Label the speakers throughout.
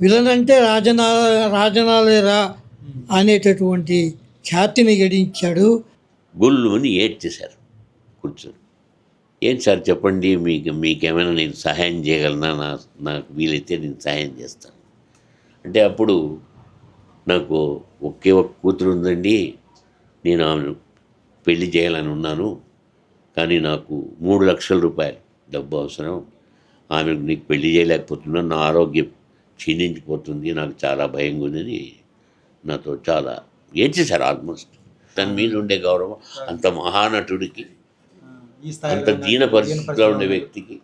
Speaker 1: Villain అంటే రాజనా రాజనాలేరా అనేటటువంటి ఖ్యాతిని గడించాడు.
Speaker 2: గుళ్ళు అని ఏడ్చేశారు. కూర్చొని. ఏంటి సార్ చెప్పండి మీకు మీకేమైనా నేను సహాయం చేయగలనా? నా నాకు వీలైతే నేను సహాయం చేస్తాను. అంటే అప్పుడు నాకు ఒకే ఒక కూతురు ఉందండి. నేను ఆమెను పెళ్ళి చేయాలని ఉన్నాను. కానీ నాకు మూడు లక్షల రూపాయలు డబ్బు అవసరం. ఆమెకు నీకు పెళ్ళి చేయలేకపోతున్నాను. నా ఆరోగ్యం క్షీణించిపోతుంది. నాకు చాలా భయంగా ఉందని నాతో చాలా ఏడ్చేశారు ఆల్మోస్ట్ తన మీద ఉండే గౌరవం అంత మహానటుడికి అంత దీన పరిస్థితిలో ఉండే వ్యక్తికి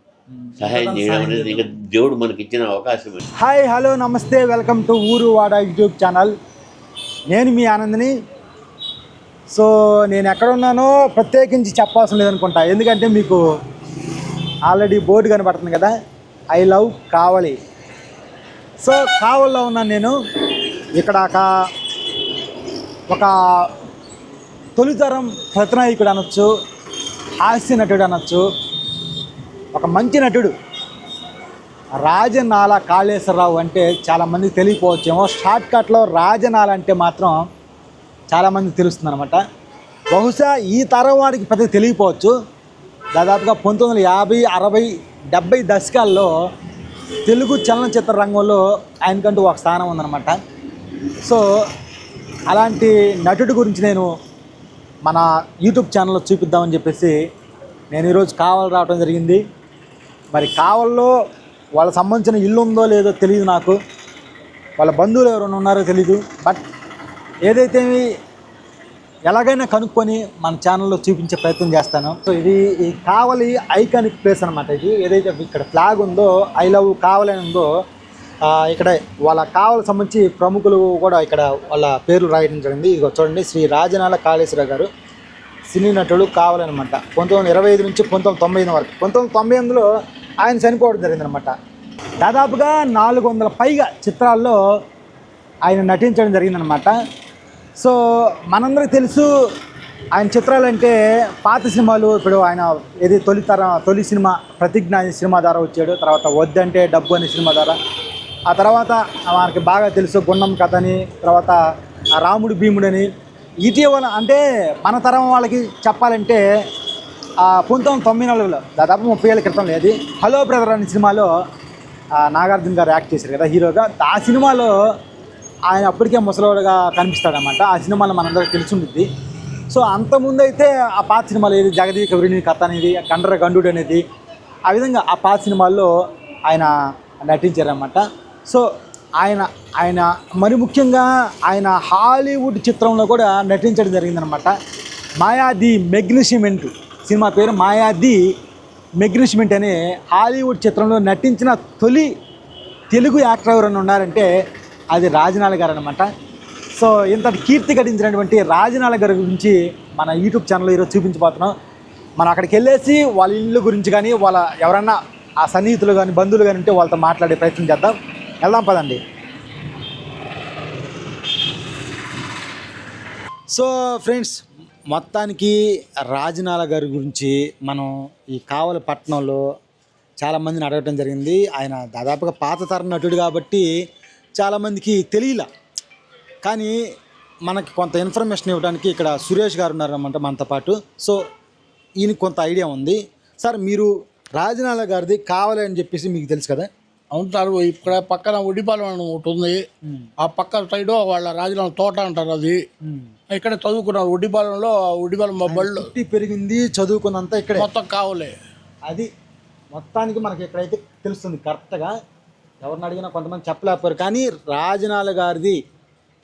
Speaker 2: సహాయం చేయడం అనేది ఇంకా దేవుడు మనకి ఇచ్చిన అవకాశం
Speaker 3: హాయ్ హలో నమస్తే welcome to Ooru Vaada YouTube channel. నేను మీ ఆనంద్ని. సో నేను ఎక్కడ ఉన్నానో ప్రత్యేకించి చెప్పాల్సిన లేదనుకుంటా. ఎందుకంటే మీకు ఆల్రెడీ బోర్డు కనబడుతుంది కదా. I love Kavali. సో కావల్లో ఉన్నాను నేను. ఇక్కడ ఒక ఒక తొలితరం ప్రతినాయకుడు అనొచ్చు హాస్య నటుడు అనొచ్చు ఒక మంచి నటుడు. రాజనాల కాళేశ్వరరావు అంటే చాలామంది తెలియకపోవచ్చేమో. షార్ట్ కట్లో రాజనాల అంటే మాత్రం చాలామంది తెలుస్తుంది అనమాట బహుశా ఈ తరం వాడికి పెద్ద తెలియకపోవచ్చు. దాదాపుగా పంతొమ్మిది వందల యాభై అరవై డెబ్బై దశకాల్లో తెలుగు చలనచిత్ర రంగంలో ఆయనకంటూ ఒక స్థానం ఉందన్నమాట. సో అలాంటి నటుడి గురించి నేను మన యూట్యూబ్ ఛానల్లో చూపిద్దామని చెప్పేసి నేను ఈరోజు కావాలి రావడం జరిగింది. మరి కావల్లో వాళ్ళ సంబంధించిన ఇల్లు ఉందో లేదో తెలియదు నాకు. వాళ్ళ బంధువులు ఎవరైనా ఉన్నారో తెలీదు. బట్ ఏదైతే ఎలాగైనా కనుక్కొని మన ఛానల్లో చూపించే ప్రయత్నం చేస్తాను. సో ఇది ఈ కావలి ఐకానిక్ ప్లేస్ అనమాట ఇది. ఏదైతే ఇక్కడ ఫ్లాగ్ ఉందో ఐ లవ్ కావలి ఉందో ఇక్కడ వాళ్ళ కావలి సంబంధించి ప్రముఖులు కూడా ఇక్కడ వాళ్ళ పేర్లు రాయడం జరిగింది. ఇదిగో చూడండి శ్రీ రాజనాల కాళేశ్వర గారు సినీ నటుడు కావాలన్నమాట పంతొమ్మిది వందల ఇరవై ఐదు నుంచి పంతొమ్మిది తొంభై ఐదు వరకు. పంతొమ్మిది తొంభై ఎనిమిదిలో ఆయన చనిపోవడం జరిగిందనమాట దాదాపుగా నాలుగు వందల పైగా చిత్రాల్లో ఆయన నటించడం జరిగిందనమాట సో మనందరికి తెలుసు ఆయన చిత్రాలంటే పాత సినిమాలు ఇప్పుడు ఆయన ఏది తొలి తర తొలి సినిమా ప్రతిజ్ఞ అనే సినిమా ద్వారా వచ్చాడు. తర్వాత వద్దంటే డబ్బు అనే సినిమా ద్వారా ఆ తర్వాత మనకి బాగా తెలుసు గుండం కథ అని తర్వాత రాముడు భీముడని. ఇటీవల అంటే మన తరం వాళ్ళకి చెప్పాలంటే పంతొమ్మిది వందల తొంభై నాలుగులో దాదాపు ముప్పై ఏళ్ళ క్రితం లేదు హలో బ్రదర్ అనే సినిమాలో నాగార్జున గారు యాక్ట్ చేశారు కదా హీరోగా. ఆ సినిమాలో ఆయన అప్పటికే ముసలివాడుగా కనిపిస్తాడనమాట ఆ సినిమాలో మనందరికీ తెలిసి ఉంటుంది సో అంతకుముందు అయితే ఆ పాత సినిమాలు ఏది జగదీ కవిరిని కథ అనేది కండర గండుడు అనేది ఆ విధంగా ఆ పాత సినిమాల్లో ఆయన నటించారనమాట సో ఆయన ఆయన మరి ముఖ్యంగా ఆయన హాలీవుడ్ చిత్రంలో కూడా నటించడం జరిగిందనమాట మాయా ది మెగ్నిషిమెంట్ సినిమా పేరు మాయా ది మెగ్నిషిమెంట్ అనే హాలీవుడ్ చిత్రంలో నటించిన తొలి తెలుగు యాక్టర్ ఎవరైనా ఉన్నారంటే అది రాజనాల గారు అనమాట సో ఇంతటి కీర్తి గడించినటువంటి రాజనాల గారి గురించి మన యూట్యూబ్ ఛానల్లో ఈరోజు చూపించబోతున్నాం. మనం అక్కడికి వెళ్ళేసి వాళ్ళ ఇల్లు గురించి కానీ వాళ్ళ ఎవరన్నా ఆ సన్నిహితులు కానీ బంధువులు కానీ ఉంటే వాళ్ళతో మాట్లాడే ప్రయత్నం చేద్దాం. వెళ్దాం పదండి. సో ఫ్రెండ్స్ మొత్తానికి రాజనాల గారి గురించి మనం ఈ కావలి పట్టణంలో చాలామందిని అడగటం జరిగింది. ఆయన దాదాపుగా పాత తరం నటుడు కాబట్టి చాలామందికి తెలియలా. కానీ మనకి కొంత ఇన్ఫర్మేషన్ ఇవ్వడానికి ఇక్కడ సురేష్ గారు ఉన్నారన్నమాట మనతో పాటు. సో ఈయనకి కొంత ఐడియా ఉంది. సార్ మీరు రాజనాల గారిది కావాలి అని చెప్పేసి మీకు తెలుసు కదా?
Speaker 4: అవును సార్ ఇక్కడ పక్కన ఉడిపాలెం అని ఒకటి ఉంది. ఆ పక్క సైడ్ వాళ్ళ రాజధాని తోట అంటారు అది. ఇక్కడ చదువుకున్నారు ఉడిపాలెం మా బళ్ళు.
Speaker 3: పెరిగింది చదువుకున్నంత ఇక్కడే.
Speaker 4: మొత్తం కావలే.
Speaker 3: అది మొత్తానికి మనకి ఎక్కడైతే తెలుస్తుంది కరెక్ట్గా ఎవరిని అడిగినా కొంతమంది చెప్పలేకపోయారు. కానీ రాజనాల గారిది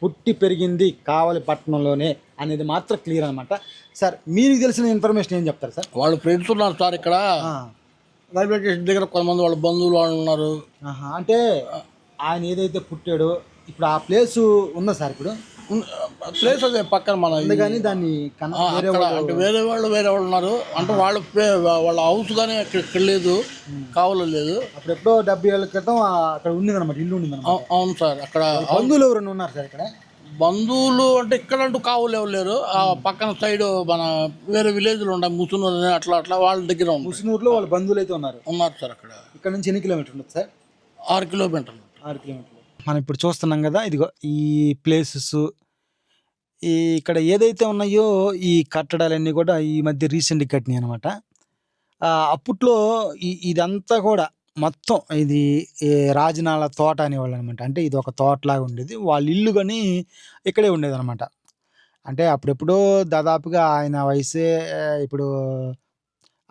Speaker 3: పుట్టి పెరిగింది కావలి పట్టణంలోనే అనేది మాత్రం క్లియర్ అనమాట సార్ మీకు తెలిసిన ఇన్ఫర్మేషన్ ఏం చెప్తారు సార్?
Speaker 4: వాళ్ళు ఫ్రెండ్స్ ఉన్నారు సార్ ఇక్కడ. రైల్వే స్టేషన్ దగ్గర కొంతమంది వాళ్ళ బంధువులు వాళ్ళు ఉన్నారు.
Speaker 3: అంటే ఆయన ఏదైతే పుట్టాడో ఇప్పుడు ఆ ప్లేసు ఉందా సార్ ఇప్పుడు?
Speaker 4: ప్లేస్ అదే పక్కన మన.
Speaker 3: కానీ దాన్ని
Speaker 4: అంటే వేరే వాళ్ళు వేరే వాళ్ళు ఉన్నారు. అంటే వాళ్ళ వాళ్ళ హౌస్ కానీ ఇక్కడ ఇక్కడ లేదు. కావలో లేదు.
Speaker 3: అప్పుడు ఎప్పుడో డెబ్బై ఏళ్ళ క్రితం అక్కడ ఉండిందన్నమాట ఇల్లు ఉండిందన్నమాట.
Speaker 4: అవు- అవును సార్ అక్కడ
Speaker 3: బంధువులు ఎవరైనా ఉన్నారు సార్ ఇక్కడ?
Speaker 4: బంధువులు అంటే ఇక్కడ అంటూ కావులు ఎవరు లేరు. ఆ పక్కన సైడ్ మన వేరే విలేజ్లు ఉన్నాయి ముసునూరు అని అట్లా అట్లా వాళ్ళ దగ్గర ఉంది.
Speaker 3: ముసునూరులో వాళ్ళ బంధువులు అయితే ఉన్నారు.
Speaker 4: ఉన్నారు సార్ అక్కడ.
Speaker 3: ఇక్కడ నుంచి ఎన్ని కిలోమీటర్ ఉంటుంది సార్?
Speaker 4: ఆరు కిలోమీటర్లు.
Speaker 3: ఆరు కిలోమీటర్లు. మనం ఇప్పుడు చూస్తున్నాం కదా ఇదిగో ఈ ప్లేసెస్ ఈ ఇక్కడ ఏదైతే ఉన్నాయో ఈ కట్టడాలన్నీ కూడా ఈ మధ్య రీసెంట్గా కట్టినాయి అనమాట అప్పట్లో ఇదంతా కూడా మొత్తం ఇది రాజనాల తోట అనేవాళ్ళు అనమాట అంటే ఇది ఒక తోటలాగా ఉండేది. వాళ్ళ ఇల్లు కానీ ఇక్కడే ఉండేది అనమాట అంటే అప్పుడెప్పుడో దాదాపుగా ఆయన వయసే ఇప్పుడు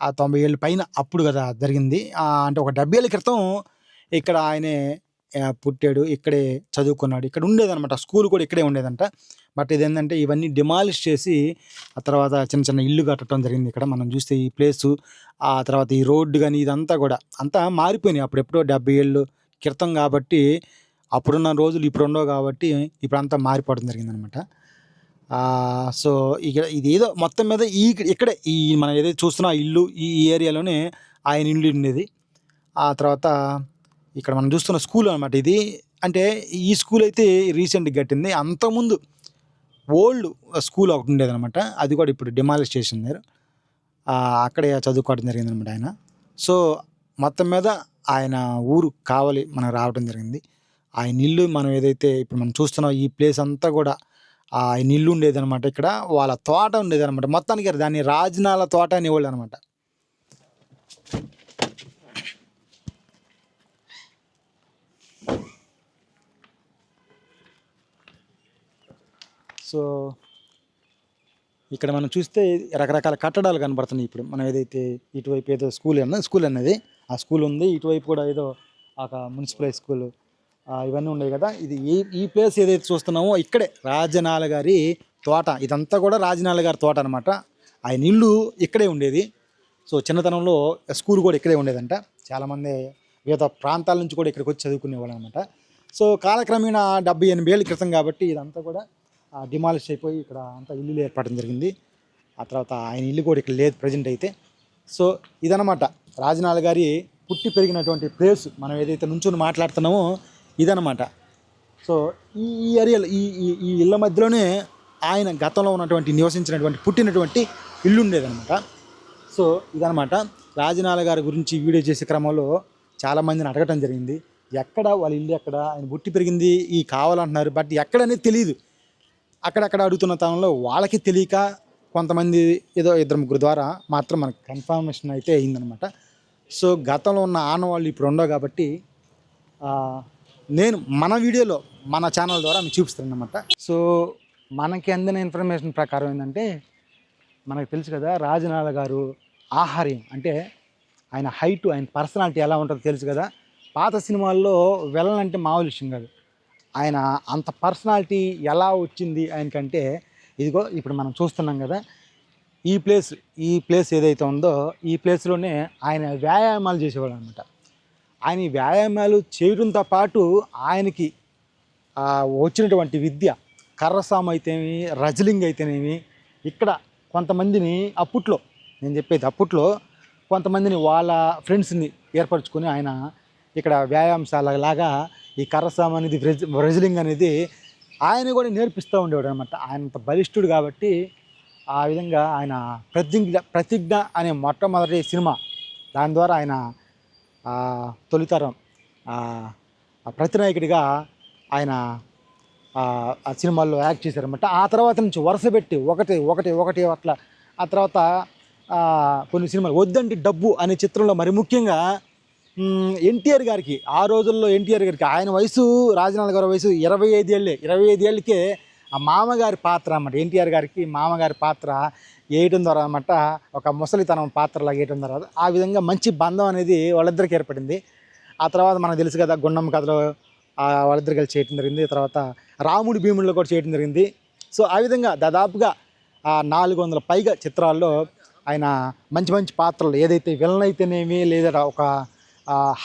Speaker 3: ఆ తొంభై ఏళ్ళ పైన అప్పుడు కదా జరిగింది. అంటే ఒక డెబ్బై ఏళ్ళ క్రితం ఇక్కడ ఆయనే పుట్టాడు ఇక్కడే చదువుకున్నాడు. ఇక్కడ ఉండేదన్నమాట. స్కూల్ కూడా ఇక్కడే ఉండేదంట. బట్ ఇదేంటంటే ఇవన్నీ డిమాలిష్ చేసి ఆ తర్వాత చిన్న చిన్న ఇల్లు కట్టడం జరిగింది ఇక్కడ. మనం చూస్తే ఈ ప్లేసు ఆ తర్వాత ఈ రోడ్డు కానీ ఇదంతా కూడా అంతా మారిపోయినాయి. అప్పుడెప్పుడో డెబ్బై ఏళ్ళు క్రితం కాబట్టి అప్పుడున్న రోజులు ఇప్పుడు ఉండవు కాబట్టి ఇప్పుడు అంతా మారిపోవడం జరిగిందనమాట సో ఇక్కడ ఇది ఏదో మొత్తం మీద ఈ ఇక్కడే ఈ మనం ఏదైతే చూస్తున్నా ఆ ఇల్లు ఈ ఏరియాలోనే ఆయన ఇల్లు ఉండేది. ఆ తర్వాత ఇక్కడ మనం చూస్తున్న స్కూల్ అనమాట ఇది. అంటే ఈ స్కూల్ అయితే రీసెంట్గా కట్టింది. అంతకుముందు ఓల్డ్ స్కూల్ ఒకటి ఉండేదనమాట అది కూడా ఇప్పుడు డిమాలిష్ చేసినారు అక్కడే చదువుకోవడం జరిగింది అనమాట ఆయన. సో మొత్తం మీద ఆయన ఊరు కావాలి మనకు రావడం జరిగింది. ఆయన ఇల్లు మనం ఏదైతే ఇప్పుడు మనం చూస్తున్నాం ఈ ప్లేస్ అంతా కూడా ఆయన ఇల్లు ఉండేది అనమాట ఇక్కడ. వాళ్ళ తోట ఉండేదనమాట మొత్తానికి దాన్ని రాజనాల తోట అనేవాళ్ళు అనమాట సో ఇక్కడ మనం చూస్తే రకరకాల కట్టడాలు కనబడుతున్నాయి ఇప్పుడు. మనం ఏదైతే ఇటువైపు ఏదో స్కూల్ అన్న స్కూల్ అన్నది ఆ స్కూల్ ఉంది. ఇటువైపు కూడా ఏదో ఒక మున్సిపల్ హై స్కూల్ ఇవన్నీ ఉన్నాయి కదా. ఇది ఈ ఈ ప్లేస్ ఏదైతే చూస్తున్నామో ఇక్కడే రాజనాల గారి తోట. ఇదంతా కూడా రాజనాల గారి తోట అనమాట ఆయన ఇల్లు ఇక్కడే ఉండేది. సో చిన్నతనంలో స్కూల్ కూడా ఇక్కడే ఉండేదంట. చాలామంది వివిధ ప్రాంతాల నుంచి కూడా ఇక్కడికి వచ్చి చదువుకునేవాళ్ళు అనమాట సో కాలక్రమేణా డెబ్బై ఎనభై ఏళ్ళ క్రితం కాబట్టి ఇదంతా కూడా డిమాలిష్ అయిపోయి ఇక్కడ అంతా ఇల్లులు ఏర్పడడం జరిగింది. ఆ తర్వాత ఆయన ఇల్లు కూడా ఇక్కడ లేదు ప్రజెంట్ అయితే. సో ఇదనమాట రాజనాల గారి పుట్టి పెరిగినటువంటి ప్లేస్ మనం ఏదైతే నుంచుని మాట్లాడుతున్నామో ఇదనమాట సో ఈ ఈ ఏరియాలో ఈ ఈ ఈ ఇళ్ళ మధ్యలోనే ఆయన గతంలో ఉన్నటువంటి నివసించినటువంటి పుట్టినటువంటి ఇల్లు ఉండేదనమాట సో ఇదనమాట రాజనాల గారి గురించి వీడియో చేసే క్రమంలో చాలామందిని అడగటం జరిగింది. ఎక్కడ వాళ్ళ ఇల్లు ఎక్కడ ఆయన పుట్టి పెరిగింది ఈ కావాలంటున్నారు బట్ ఎక్కడనేది తెలియదు అక్కడక్కడ అడుగుతున్న తనంలో వాళ్ళకి తెలియక కొంతమంది ఏదో ఇద్దరు ముగ్గురు ద్వారా మాత్రం మనకు కన్ఫర్మేషన్ అయితే అయిందనమాట సో గతంలో ఉన్న ఆనవాళ్ళు ఇప్పుడు ఉండవు కాబట్టి నేను మన వీడియోలో మన ఛానల్ ద్వారా మీకు చూపిస్తాను అనమాట సో మనకి అందిన ఇన్ఫర్మేషన్ ప్రకారం ఏంటంటే మనకు తెలుసు కదా రాజనాల గారు ఆహార్యం. అంటే ఆయన హైట్ ఆయన పర్సనాలిటీ ఎలా ఉంటుందో తెలుసు కదా. పాత సినిమాల్లో వెళ్ళాలంటే మామూలు విషయం కాదు. ఆయన అంత పర్సనాలిటీ ఎలా వచ్చింది ఆయనకంటే ఇదిగో ఇప్పుడు మనం చూస్తున్నాం కదా ఈ ప్లేస్ ఈ ప్లేస్ ఏదైతే ఉందో ఈ ప్లేస్లోనే ఆయన వ్యాయామాలు చేసేవాడు అనమాట ఆయన ఈ వ్యాయామాలు చేయడంతో పాటు ఆయనకి వచ్చినటువంటి విద్య కర్రసాము అయితేనేమి రజలింగ్ అయితేనేమి ఇక్కడ కొంతమందిని అప్పట్లో నేను చెప్పేది అప్పట్లో కొంతమందిని వాళ్ళ ఫ్రెండ్స్ని ఏర్పరచుకొని ఆయన ఇక్కడ వ్యాయామశాల లాగా ఈ కర్రసామ అనేది రెజ్ రెజ్లింగ్ అనేది ఆయన కూడా నేర్పిస్తూ ఉండేవాడు అనమాట ఆయన అంత బలిష్ఠుడు కాబట్టి ఆ విధంగా ఆయన ప్రతిజ్ఞ ప్రతిజ్ఞ అనే మొట్టమొదటి సినిమా దాని ద్వారా ఆయన తొలితరం ప్రతినాయకుడిగా ఆయన ఆ సినిమాల్లో యాక్ట్ చేశారనమాట ఆ తర్వాత నుంచి వరుస పెట్టి ఒకటి ఒకటి ఒకటి అట్లా. ఆ తర్వాత కొన్ని సినిమాలు వద్దంటి డబ్బు అనే చిత్రంలో మరి ముఖ్యంగా ఎన్టీఆర్ గారికి ఆ రోజుల్లో ఎన్టీఆర్ గారికి ఆయన వయసు రాజనాథ్ గారి వయసు ఇరవై ఐదు ఏళ్ళే ఇరవై ఐదు ఏళ్ళకే ఆ మామగారి పాత్ర అన్నమాట ఎన్టీఆర్ గారికి మామగారి పాత్ర వేయటం ద్వారా అనమాట ఒక ముసలితనం పాత్రలాగా వేయటం ద్వారా ఆ విధంగా మంచి బంధం అనేది వాళ్ళిద్దరికి ఏర్పడింది. ఆ తర్వాత మనకు తెలుసు కదా గుండమ్మ కథలో ఆ వాళ్ళిద్దరు కలిసి చేయటం జరిగింది. తర్వాత రాముడి భీముడిలో కూడా చేయటం జరిగింది. సో ఆ విధంగా దాదాపుగా ఆ నాలుగు వందల పైగా చిత్రాల్లో ఆయన మంచి మంచి పాత్రలు ఏదైతే విలన్ అయితేనేమి లేదా ఒక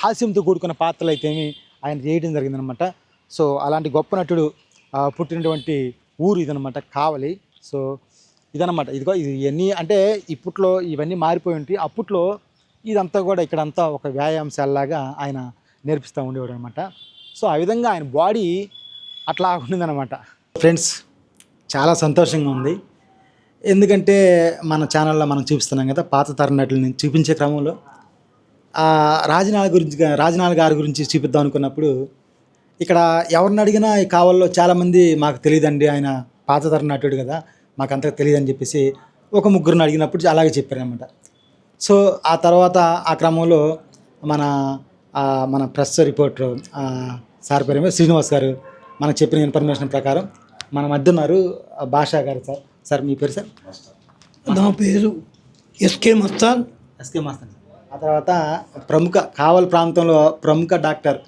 Speaker 3: హాస్యంతో కూడుకున్న పాత్రలు అయితేమి ఆయన చేయడం జరిగిందనమాట. సో అలాంటి గొప్ప నటుడు పుట్టినటువంటి ఊరు ఇదనమాట కావలి. సో ఇదనమాట. ఇదిగో ఇది ఇవన్నీ అంటే ఇప్పట్లో ఇవన్నీ మారిపోయి ఉంటాయి అప్పట్లో ఇదంతా కూడా ఇక్కడంతా ఒక వ్యాయామశాలలాగా ఆయన నేర్పిస్తూ ఉండేవాడు అనమాట సో ఆ విధంగా ఆయన బాడీ అట్లా ఉండిందనమాట. ఫ్రెండ్స్ చాలా సంతోషంగా ఉంది. ఎందుకంటే మన ఛానల్లో మనం చూపిస్తున్నాం కదా పాత తరం నటులని చూపించే క్రమంలో రాజనాల గురించి రాజనాల గారి గురించి చూపిద్దాం అనుకున్నప్పుడు ఇక్కడ ఎవరిని అడిగినా ఈ కావల్లో చాలామంది మాకు తెలియదండి ఆయన పాతతర నటుడు కదా మాకు అంతగా తెలియదని చెప్పేసి ఒక ముగ్గురిని అడిగినప్పుడు అలాగే చెప్పారనమాట సో ఆ తర్వాత ఆ క్రమంలో మన మన ప్రెస్ రిపోర్టర్ సార్ పేరు ఏమో శ్రీనివాస్ గారు మనకు చెప్పిన ఇన్ఫర్మేషన్ ప్రకారం మన మధ్య ఉన్నారు భాషా గారు సార్. సార్ మీ పేరు సార్?
Speaker 1: నా పేరు ఎస్కే మస్తాన్.
Speaker 3: ఎస్కే మాస్తాన్ తర్వాత ప్రముఖ కావల్ ప్రాంతంలో ప్రముఖ డాక్టర్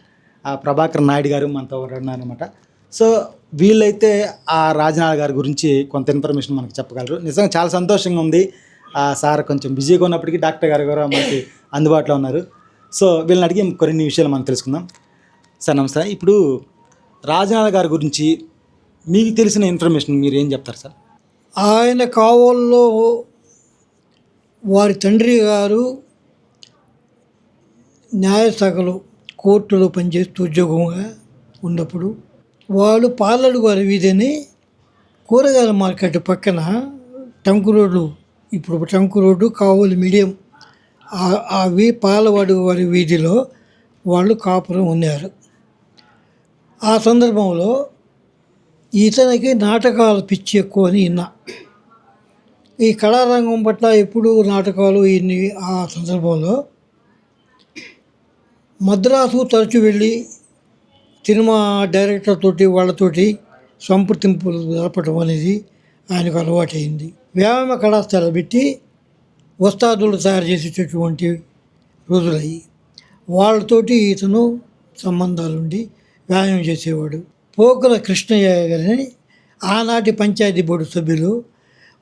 Speaker 3: ప్రభాకర్ నాయుడు గారు మనతో ఉన్నారనమాట సో వీళ్ళైతే ఆ రాజనాథ్ గారి గురించి కొంత ఇన్ఫర్మేషన్ మనకు చెప్పగలరు. నిజంగా చాలా సంతోషంగా ఉంది. ఆ సార్ కొంచెం బిజీగా ఉన్నప్పటికీ డాక్టర్ గారు కూడా మనకి అందుబాటులో ఉన్నారు. సో వీళ్ళని అడిగి కొన్ని విషయాలు మనం తెలుసుకుందాం. సార్ నమస్తే. ఇప్పుడు రాజనాథ్ గారి గురించి మీకు తెలిసిన ఇన్ఫర్మేషన్ మీరు ఏం చెప్తారు సార్?
Speaker 1: ఆయన కావల్లో వారి తండ్రి గారు న్యాయశాఖలో కోర్టులో పనిచేస్తూ ఉద్యోగంగా ఉన్నప్పుడు వాళ్ళు పాలడు వారి వీధిని కూరగాయల మార్కెట్ పక్కన టంకు రోడ్డు ఇప్పుడు టంకు రోడ్డు కావలి మీడియం అవి పాలవాడు వారి వీధిలో వాళ్ళు కాపురం ఉన్నారు. ఆ సందర్భంలో ఇతనికి నాటకాలు పిచ్చి ఎక్కువ అని విన్నా. ఈ కళారంగం పట్ల ఎప్పుడు నాటకాలు ఇన్ని ఆ సందర్భంలో మద్రాసు తరచు వెళ్ళి సినిమా డైరెక్టర్ తోటి వాళ్ళతోటి సంప్రదింపులు జరపడం అనేది ఆయనకు అలవాటైంది. వ్యాయామ కళాశాల పెట్టి వస్తాదులు తయారు చేసేటటువంటి రోజులయ్యి. వాళ్ళతోటి ఇతను సంబంధాలుండి వ్యాయామం చేసేవాడు. పోకల కృష్ణయ్య గారిని ఆనాటి పంచాయతీ బోర్డు సభ్యులు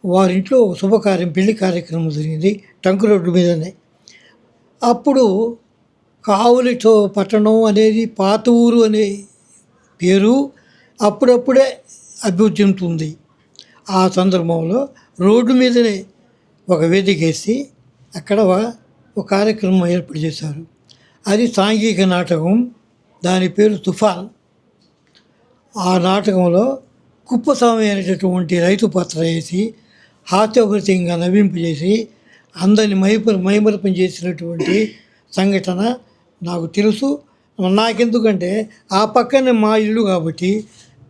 Speaker 1: వారింట్లో శుభకార్యం పెళ్ళి కార్యక్రమం జరిగింది టంకు రోడ్డు మీదనే. అప్పుడు కావులితో పట్టణం అనేది పాత ఊరు అనే పేరు అప్పుడప్పుడే అభివృద్ధి చెందుతుంది ఆ సందర్భంలో రోడ్డు మీదనే ఒక వేదికేసి అక్కడ ఒక కార్యక్రమం ఏర్పాటు చేశారు. అది సాంఘిక నాటకం దాని పేరు తుఫాన్. ఆ నాటకంలో కుప్పస్వామి అనేటటువంటి రైతు పాత్ర వేసి హాస్యభరితంగా నవ్వింపజేసి అందరిని మైప మైమరపం చేసినటువంటి సంఘటన నాకు తెలుసు. నాకెందుకంటే ఆ పక్కనే మా ఇల్లు కాబట్టి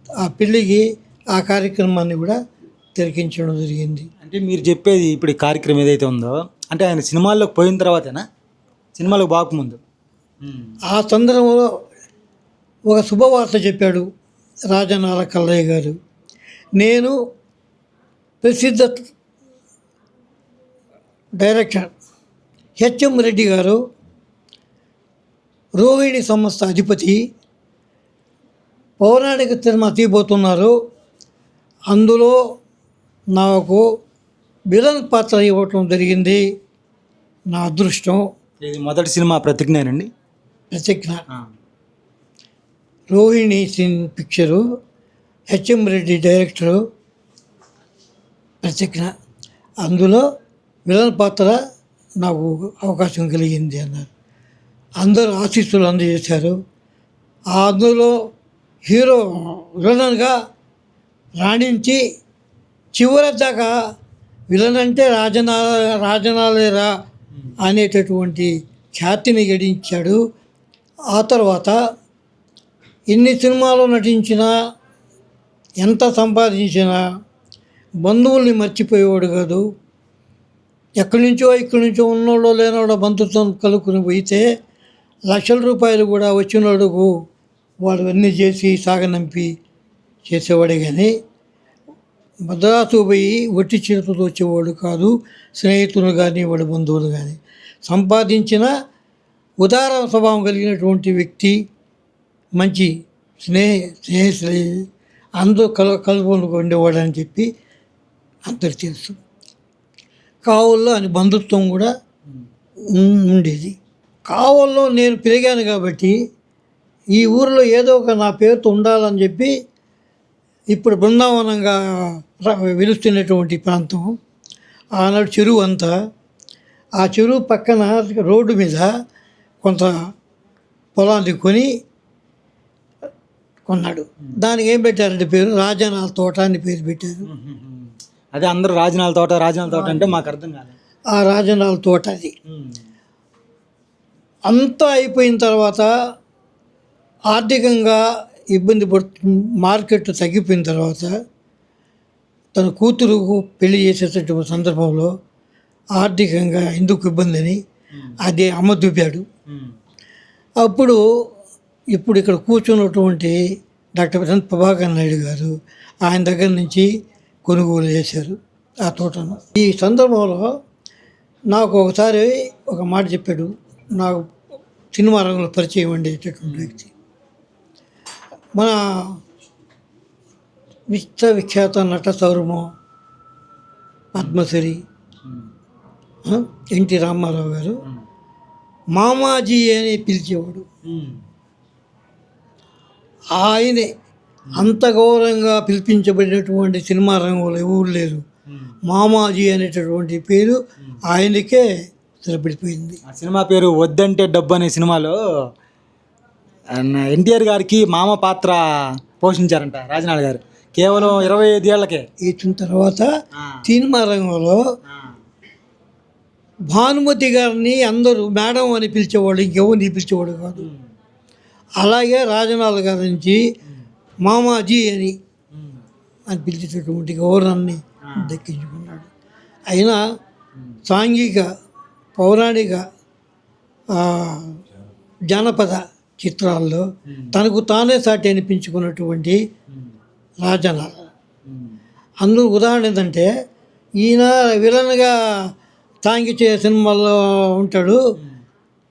Speaker 1: ఆ పెళ్ళికి ఆ కార్యక్రమాన్ని కూడా తిరిగించడం జరిగింది.
Speaker 3: అంటే మీరు చెప్పేది ఇప్పుడు ఈ కార్యక్రమం ఏదైతే ఉందో అంటే ఆయన సినిమాల్లోకి పోయిన తర్వాతేనా? సినిమాలకు బాగముందు
Speaker 1: ఆ సందర్భంలో ఒక శుభవార్త చెప్పాడు రాజనాల కల్లయ్య గారు. నేను ప్రసిద్ధ డైరెక్టర్ హెచ్ఎం రెడ్డి గారు రోహిణి సంస్థ అధిపతి. పౌరాణిక సినిమా తీయబోతున్నారు అందులో నాకు విలన్ పాత్ర ఇవ్వటం జరిగింది. నా అదృష్టం.
Speaker 3: ఇది మొదటి cinema ప్రతిజ్ఞానండి?
Speaker 1: Pratigna. Rohini cine picture H M Reddy director. Pratigna. అందులో విలన్ పాత్ర నాకు అవకాశం కలిగింది అన్నారు. అందరూ ఆశీస్సులు అందజేశారు. ఆ అందులో హీరో విలన్గా రాణించి చివరి దాకా విలన్ అంటే రాజనా రాజనాలేరా అనేటటువంటి ఖ్యాతిని గడించాడు. ఆ తర్వాత ఎన్ని సినిమాలు నటించినా ఎంత సంపాదించినా బంధువుల్ని మర్చిపోయేవాడు కాదు. ఎక్కడి నుంచో ఇక్కడి నుంచో ఉన్నోళ్ళో లేనోళ్ళ బంధుత్వం కలుపుకుని పోయితే లక్షల రూపాయలు కూడా వచ్చినోడుకు వాడు అన్నీ చేసి సాగనంపి చేసేవాడే కానీ మద్రాసు పోయి ఒట్టి చేతులతో వచ్చేవాడు కాదు స్నేహితులు కానీ వాడి బంధువులు కానీ సంపాదించిన ఉదార స్వభావం కలిగినటువంటి వ్యక్తి మంచి స్నేహ స్నేహితులు అందరూ కల కలుపుకొని ఉండేవాడు అని చెప్పి అందరు తెలుసు. కావుల్లో అని బంధుత్వం కూడా ఉండేది. కావుల్లో నేను పెరిగాను కాబట్టి ఈ ఊరిలో ఏదో ఒక నా పేరుతో ఉండాలని చెప్పి ఇప్పుడు బృందావనంగా వెలుస్తున్నటువంటి ప్రాంతం. ఆనాడు చెరువు అంతా. ఆ చెరువు పక్కన రోడ్డు మీద కొంత పొలాన్ని కొని కొన్నాడు. దానికి ఏం పెట్టారంటే పేరు? రాజానాల తోట అని పేరు పెట్టారు.
Speaker 3: అదే అందరూ రాజనాల తోట రాజనాల తోట అంటే మాకు అర్థం కాలేదు.
Speaker 1: ఆ రాజనాల తోట అది. అంతా అయిపోయిన తర్వాత ఆర్థికంగా ఇబ్బంది పడుతు మార్కెట్ తగ్గిపోయిన తర్వాత తన కూతురుకు పెళ్ళి చేసేటటువంటి సందర్భంలో ఆర్థికంగా ఎందుకు ఇబ్బంది అని అదే అమ్మ అప్పుడు ఇప్పుడు ఇక్కడ కూర్చున్నటువంటి డాక్టర్ ప్రశాంత్ ప్రభాకర్ నాయుడు గారు ఆయన దగ్గర నుంచి కొనుగోలు చేశారు ఆ తోటను. ఈ సందర్భంలో నాకు ఒకసారి ఒక మాట చెప్పాడు. నాకు సినిమా రంగంలో పరిచయం ఉండేటటువంటి వ్యక్తి. మన విశ్వవిఖ్యాత నట సౌరమ పద్మశ్రీ ఎన్టీ రామారావు గారు మామాజీ అని పిలిచేవాడు. ఆయనే అంత గౌరవంగా పిలిపించబడినటువంటి సినిమా రంగంలో ఎవరు లేరు. మామాజీ అనేటటువంటి పేరు ఆయనకే స్థిరపడిపోయింది
Speaker 3: ఆ సినిమా పేరు వద్దంటే డబ్బు అనే సినిమాలో ఎన్టీఆర్ గారికి మామ పాత్ర పోషించారంట రాజనాథ్ గారు. కేవలం ఇరవై ఐదు ఏళ్ళకే
Speaker 1: ఇచ్చిన తర్వాత సినిమా రంగంలో భానుమతి గారిని అందరూ మేడం అని పిలిచేవాళ్ళు ఇంకెవరిని పిలిచేవాడు కాదు. అలాగే రాజనాథ్ గారి నుంచి మామాజీ అని అని పిలిచేటటువంటి గౌరవాన్ని దక్కించుకున్నాడు. అయినా సాంఘిక పౌరాణిక జానపద చిత్రాల్లో తనకు తానే సాటి అనిపించుకున్నటువంటి రాజనాథ్ అందుకు ఉదాహరణ ఏంటంటే ఈయన విలన్గా సాంఘిక సినిమాల్లో ఉంటాడు.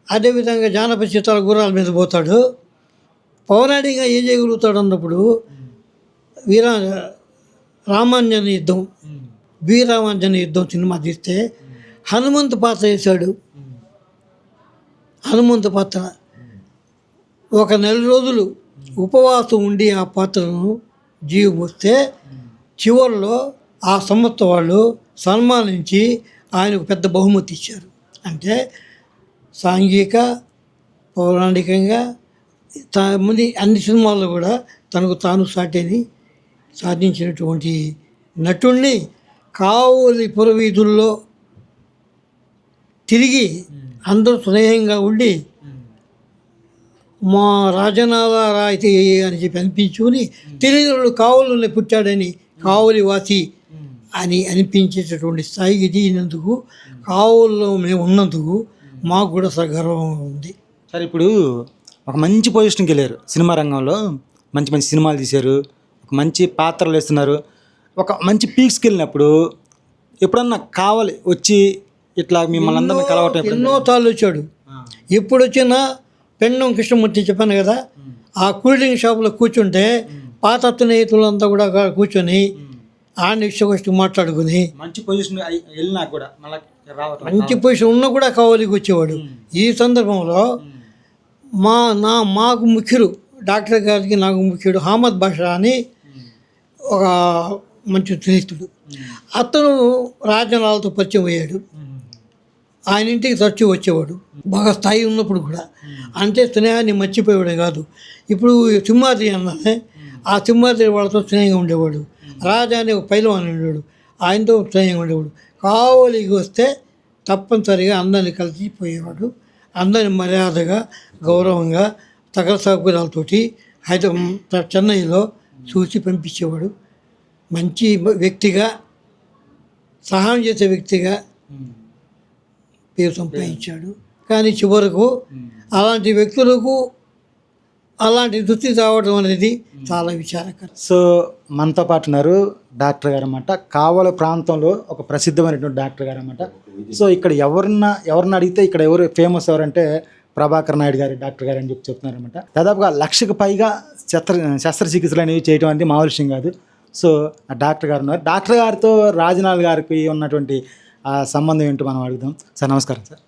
Speaker 1: అదేవిధంగా జానపద చిత్రాల గుర్రాల మీద పోతాడు. పౌరాణికంగా ఏం చేయగలుగుతాడు అన్నప్పుడు వీర రామాంజన యుద్ధం వీరామాంజన యుద్ధం సినిమా తీస్తే హనుమంతు పాత్ర వేశాడు. హనుమంతు పాత్ర. ఒక నెల రోజులు ఉపవాసం ఉండి ఆ పాత్రను జీవం వస్తే చివరిలో ఆ సంస్థ వాళ్ళు సన్మానించి ఆయనకు పెద్ద బహుమతి ఇచ్చారు. అంటే సాంఘిక పౌరాణికంగా ముందు అన్ని సినిమాల్లో కూడా తనకు తాను సాటిని సాధించినటువంటి నటుణ్ణి కావలి పురవీధుల్లో తిరిగి అందరూ స్నేహంగా ఉండి మా రాజనాథ రాయితీ అని చెప్పి అనిపించుకుని తెలియని కావలిలోనే పుట్టాడని కావలి వాసి అని అనిపించేటటువంటి స్థాయికి దిగినందుకు కావుల్లో మేము ఉన్నందుకు మాకు కూడా స గర్వంగా ఉంది.
Speaker 3: సరే ఇప్పుడు ఒక మంచి పొజిషన్కి వెళ్ళారు సినిమా రంగంలో. మంచి మంచి సినిమాలు తీశారు. ఒక మంచి పాత్రలు వేస్తున్నారు. ఒక మంచి పీక్స్కి వెళ్ళినప్పుడు ఎప్పుడన్నా కావాలి వచ్చి ఇట్లా మిమ్మల్ని అందరిని కలవటం?
Speaker 1: ఎన్నో తాళ్ళు వచ్చాడు. ఎప్పుడు వచ్చినా పెన్నం కృష్ణమూర్తి చెప్పాను కదా ఆ కూల్ డ్రింక్ షాపులో కూర్చుంటే పాత స్నేహితులంతా కూడా కూర్చొని ఆడిని ఇష్టకొచ్చి మాట్లాడుకుని
Speaker 3: మంచి పొజిషన్ వెళ్ళినా కూడా
Speaker 1: మంచి పొజిషన్ ఉన్నా కూడా కావలికి వచ్చేవాడు. ఈ సందర్భంలో మా నా మాకు ముఖ్యుడు డాక్టర్ గారికి నాకు ముఖ్యుడు హామద్ బాషా అని ఒక మంచి స్నేహితుడు. అతను రాజనాలతో పరిచయం అయ్యాడు. ఆయన ఇంటికి తరచు వచ్చేవాడు. బాగా స్థాయి ఉన్నప్పుడు కూడా. అంటే స్నేహాన్ని మర్చిపోయేవాడే కాదు. ఇప్పుడు సింహాద్రి అన్నానే ఆ సింహాద్రి వాళ్ళతో స్నేహంగా ఉండేవాడు. రాజా అనే ఒక పైలవాన్ ఉండేవాడు. ఆయనతో స్నేహంగా ఉండేవాడు. కావలికి వస్తే తప్పనిసరిగా అందరిని కలిసిపోయేవాడు అందరిని మర్యాదగా గౌరవంగా సకల సౌకర్యాలతోటి హైదరాబాద్ చెన్నైలో చూసి పంపించేవాడు. మంచి వ్యక్తిగా సహాయం చేసే వ్యక్తిగా పేరు సంపాదించాడు కానీ చివరకు అలాంటి వ్యక్తులకు అలాంటి దుస్థితి రావడం అనేది చాలా విచారకరం.
Speaker 3: సో మనతో పాటు ఉన్నారు డాక్టర్ గారు అన్నమాట. కావల ప్రాంతంలో ఒక ప్రసిద్ధమైనటువంటి డాక్టర్ గారు అన్నమాట. సో ఇక్కడ ఎవరన్నా ఎవరిని అడిగితే ఇక్కడ ఎవరు ఫేమస్ ఎవరంటే ప్రభాకర్ నాయుడు గారు డాక్టర్ గారు అని చెప్పి చెప్తున్నారు అనమాట దాదాపుగా లక్షకు పైగా శస్త్ర శస్త్రచికిత్సలు అనేవి చేయడం అనేది మామూలు విషయం కాదు. సో ఆ డాక్టర్ గారు ఉన్నారు. డాక్టర్ గారితో రాజనాథ్ గారికి ఉన్నటువంటి ఆ సంబంధం ఏంటో మనం అడుగుదాం. సార్ నమస్కారం సార్.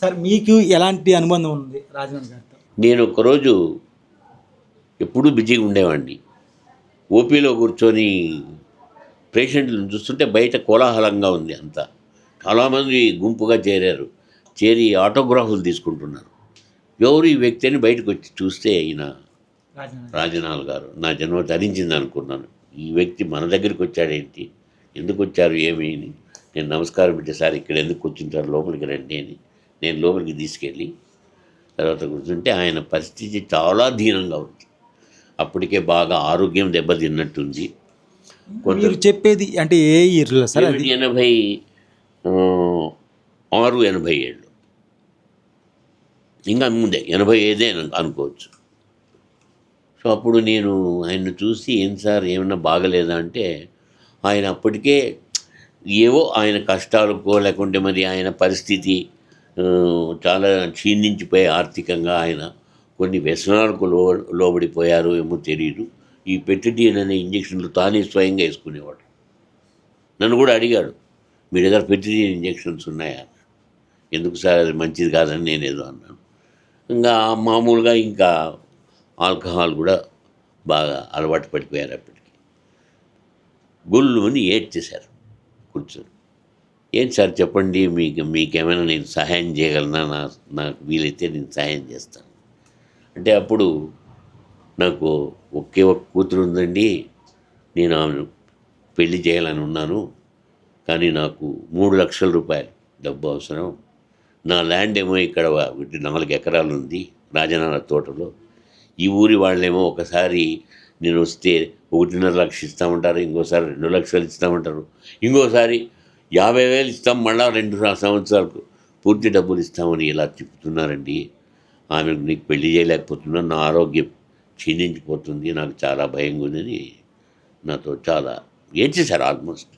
Speaker 3: సార్ మీకు ఎలాంటి అనుబంధం ఉంది రాజనాథ్ గారితో?
Speaker 2: నేను ఒకరోజు ఎప్పుడూ బిజీగా ఉండేవాడిని. ఓపీలో కూర్చొని పేషెంట్లను చూస్తుంటే బయట కోలాహలంగా ఉంది అంతా. చాలామంది గుంపుగా చేరారు. చేరి ఆటోగ్రాఫ్లు తీసుకుంటున్నారు. ఎవరు ఈ వ్యక్తి అని బయటకు వచ్చి చూస్తే ఈయన
Speaker 3: రాజనాథ్
Speaker 2: రాజనాల్ గారు నా జన్మ ధరించింది అనుకున్నాను. ఈ వ్యక్తి మన దగ్గరికి వచ్చాడేంటి? ఎందుకు వచ్చారు? ఏమి నేను నమస్కారం పెట్టి సార్ ఇక్కడ ఎందుకు కూర్చుంటారు? లోపలికి రండి అని. నేను లోపలికి తీసుకెళ్ళి తర్వాత కూర్చుంటే ఆయన పరిస్థితి చాలా దీనంగా ఉంది. అప్పటికే బాగా ఆరోగ్యం దెబ్బతిన్నట్టుంది. కొంత
Speaker 3: మీరు చెప్పేది అంటే ఏ ఇయర్లో సార్
Speaker 2: ఎనభై ఆరు ఎనభై ఏళ్ళు. ఇంకా ముందే ఎనభై ఐదే అను- అనుకోవచ్చు. సో అప్పుడు నేను ఆయన్ని చూసి ఏం సార్ ఏమన్నా బాగలేదా అంటే ఆయన అప్పటికే ఏవో ఆయన కష్టాలకో లేకుంటే మరి ఆయన పరిస్థితి చాలా క్షీణించిపోయి ఆర్థికంగా ఆయన కొన్ని వ్యసనాలకు లో లోబడిపోయారు ఏమో తెలియదు ఈ పెట్టిడియన్ అనే ఇంజక్షన్లు తానే స్వయంగా వేసుకునేవాడు. నన్ను కూడా అడిగాడు మీ దగ్గర పెట్టిడియన్ ఇంజక్షన్స్ ఉన్నాయా? ఎందుకు సార్ అది మంచిది కాదని నేను ఏదో అన్నాను. ఇంకా మామూలుగా ఇంకా ఆల్కహాల్ కూడా బాగా అలవాటు పడిపోయారు అప్పటికి. గుళ్ళు అని ఏడ్చేశారు. కూర్చొని ఏంటి సార్ చెప్పండి మీకు మీకేమైనా నేను సహాయం చేయగలనా? నా నాకు వీలైతే నేను సహాయం చేస్తాను. అంటే అప్పుడు నాకు ఒకే ఒక కూతురు ఉందండి. నేను ఆమెను పెళ్ళి చేయాలని ఉన్నాను. కానీ నాకు మూడు లక్షల రూపాయలు డబ్బు అవసరం. నా ల్యాండ్ ఏమో ఇక్కడ నాలుగు ఎకరాలు ఉంది రాజనాల తోటలో. ఈ ఊరి వాళ్ళేమో ఒకసారి నేను వస్తే ఒకటిన్నర లక్ష ఇస్తామంటారు ఇంకోసారి రెండు లక్షలు ఇస్తామంటారు. ఇంకోసారి యాభై వేలు ఇస్తాం మళ్ళా రెండు సంవత్సరాలకు పూర్తి డబ్బులు ఇస్తామని ఇలా చెప్తున్నారండి. ఆమెకు నీకు పెళ్ళి చేయలేకపోతున్నా నా ఆరోగ్యం క్షీణించిపోతుంది నాకు చాలా భయంగా ఉందని నాతో చాలా ఏడ్చేశారు ఆల్మోస్ట్.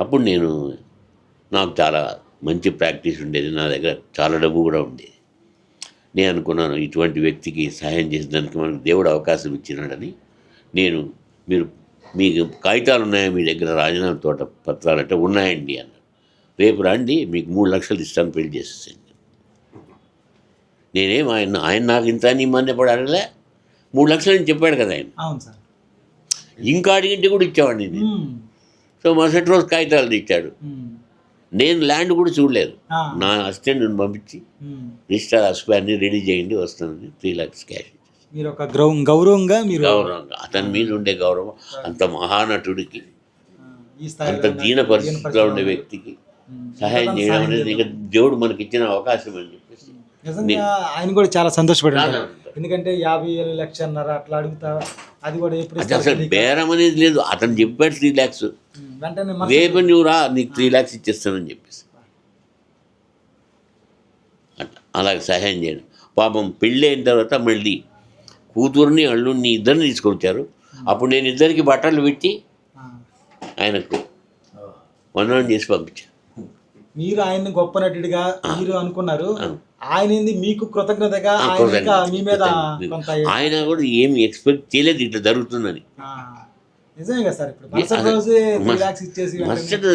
Speaker 2: అప్పుడు నేను నాకు చాలా మంచి ప్రాక్టీస్ ఉండేది నా దగ్గర చాలా డబ్బు కూడా ఉండేది నేను అనుకున్నాను ఇటువంటి వ్యక్తికి సహాయం చేసేదానికి మనకు దేవుడు అవకాశం ఇచ్చినాడని. నేను మీరు మీకు కాగితాలు ఉన్నాయా మీ దగ్గర? రాజీనామా తోట పత్రాలు అంటే ఉన్నాయండి అన్నాడు. రేపు రండి మీకు మూడు లక్షలు ఇస్తాను పెళ్ళి చేసేసాను నేనేం ఆయన ఆయన నాకు ఇంత అని ఇమ్మని ఎప్పుడు అడగలే. మూడు లక్షలు అని చెప్పాడు కదా ఆయన. ఇంకా అడిగింటే కూడా ఇచ్చేవాడిని నేను. సో మరుసటి రోజు కాగితాలు తెచ్చాడు. నేను ల్యాండ్ కూడా చూడలేదు. నా అసిస్టెంట్ని పంపించి రిజిస్టర్ హస్బెండ్ని రెడీ చేయండి వస్తానని త్రీ లాక్స్ క్యాష్
Speaker 3: మీరు ఒక గ్రౌ గౌరవంగా మీరు
Speaker 2: గౌరవంగా. అతని మీద ఉండే గౌరవం అంత మహానటుడికి అంత దీన పరిస్థితిలో ఉండే వ్యక్తికి సహాయం చేయడం అనేది ఇక దేవుడు మనకి ఇచ్చిన అవకాశం అని చెప్పేసి
Speaker 3: నిజంగా ఆయన కూడా చాలా సంతోషపడి
Speaker 2: చాలా
Speaker 3: ఉంటారు. ఎందుకంటే యాభై ఏళ్ళు లక్షన్నర అట్లా అడుగుతా అది కూడా ఎప్పుడు
Speaker 2: అసలు. బేరం అనేది లేదు. అతను చెప్పాడు త్రీ ల్యాక్స్. రేపు నువ్వు రా నీకు త్రీ ల్యాక్స్ ఇచ్చేస్తానని చెప్పేసి. అట్లా అలాగే సహాయం చేయడం. పాపం పెళ్ళి అయిన తర్వాత మళ్ళీ కూతుర్ని అల్లుడిని ఇద్దరిని తీసుకొచ్చారు. అప్పుడు నేను ఇద్దరికి బట్టలు పెట్టి ఆయనకు వందనం చేసి పంపించాను.
Speaker 3: మీరు ఆయన్ని గొప్ప నటుడిగా మీరు అనుకున్నారు. ఆయన మీకు కృతజ్ఞతగా. మీ మీద
Speaker 2: ఆయన కూడా ఏమి ఎక్స్పెక్ట్ చేయలేదు ఇట్లా జరుగుతుందని.
Speaker 3: సార్ ఇప్పుడు మరుసటి రోజే ఇచ్చేసి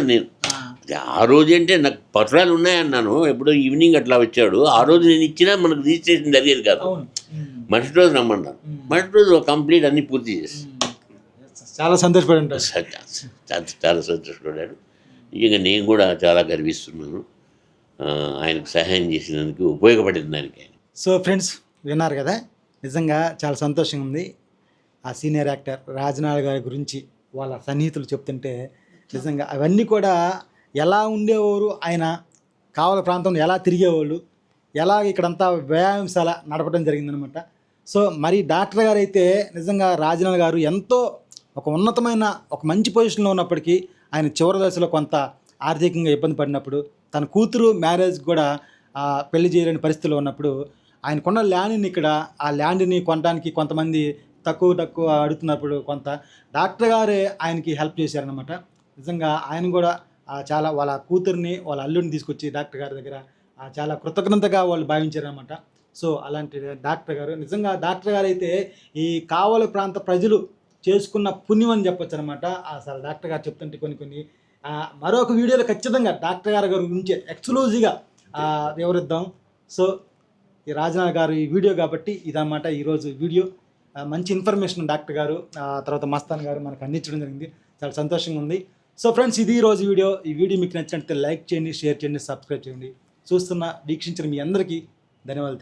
Speaker 2: నేను
Speaker 3: ఆ,
Speaker 2: రోజు అంటే నాకు పత్రాలు ఉన్నాయన్నాను ఎప్పుడో ఈవినింగ్ అట్లా వచ్చాడు. ఆ రోజు నేను ఇచ్చినా మనకు రిజిస్ట్రేషన్ జరిగేది కాదు. మరుసటి రోజు రమ్మన్నాను. మరుసటి రోజు కంప్లీట్ అన్ని పూర్తి చేసి.
Speaker 3: చాలా సంతోషపడి ఉంటారు.
Speaker 2: చాలా సంతోషపడ్డాడు. నిజంగా నేను కూడా చాలా గర్విస్తున్నాను. ఆయనకు సహాయం చేసినందుకు ఉపయోగపడింది దానికి. ఆయన
Speaker 3: సో ఫ్రెండ్స్ విన్నారు కదా? నిజంగా చాలా సంతోషంగా ఉంది. ఆ సీనియర్ యాక్టర్ రాజనాథ్ గారి గురించి వాళ్ళ సన్నిహితులు చెప్తుంటే నిజంగా అవన్నీ కూడా ఎలా ఉండేవారు ఆయన కావల ప్రాంతంలో ఎలా తిరిగేవాళ్ళు ఎలా ఇక్కడంతా వ్యాయామశాల నడపడం జరిగిందనమాట సో మరి డాక్టర్ గారు అయితే నిజంగా రాజనాథ్ గారు ఎంతో ఒక ఉన్నతమైన ఒక మంచి పొజిషన్లో ఉన్నప్పటికీ ఆయన చివరి దశలో కొంత ఆర్థికంగా ఇబ్బంది పడినప్పుడు తన కూతురు మ్యారేజ్ కూడా పెళ్ళి చేయలేని పరిస్థితిలో ఉన్నప్పుడు ఆయనకున్న ల్యాండ్ని ఇక్కడ ఆ ల్యాండ్ని కొనడానికి కొంతమంది తక్కువ తక్కువ అడుగుతున్నప్పుడు కొంత డాక్టర్ గారే ఆయనకి హెల్ప్ చేశారనమాట నిజంగా ఆయన కూడా చాలా వాళ్ళ కూతుర్ని వాళ్ళ అల్లుడిని తీసుకొచ్చి డాక్టర్ గారి దగ్గర చాలా కృతజ్ఞతగా వాళ్ళు భావించారనమాట సో అలాంటి డాక్టర్ గారు నిజంగా డాక్టర్ గారు అయితే ఈ కావల ప్రాంత ప్రజలు చేసుకున్న పుణ్యం అని చెప్పొచ్చు అనమాట అసలు డాక్టర్ గారు చెప్తుంటే కొన్ని కొన్ని మరొక వీడియోలో ఖచ్చితంగా డాక్టర్ గారి గారు గురించి ఎక్స్క్లూజివ్గా వివరిద్దాం. సో ఈ రాజనాథ్ గారు ఈ వీడియో కాబట్టి ఇదన్నమాట ఈరోజు వీడియో. మంచి ఇన్ఫర్మేషన్ డాక్టర్ గారు ఆ తర్వాత మస్తాన్ గారు మనకు అందించడం జరిగింది. చాలా సంతోషంగా ఉంది. సో ఫ్రెండ్స్ ఇది ఈ రోజు వీడియో. ఈ వీడియో మీకు నచ్చినట్లయితే లైక్ చేయండి షేర్ చేయండి సబ్స్క్రైబ్ చేయండి. చూస్తున్న వీక్షించిన మీ అందరికీ ధన్యవాదాలు.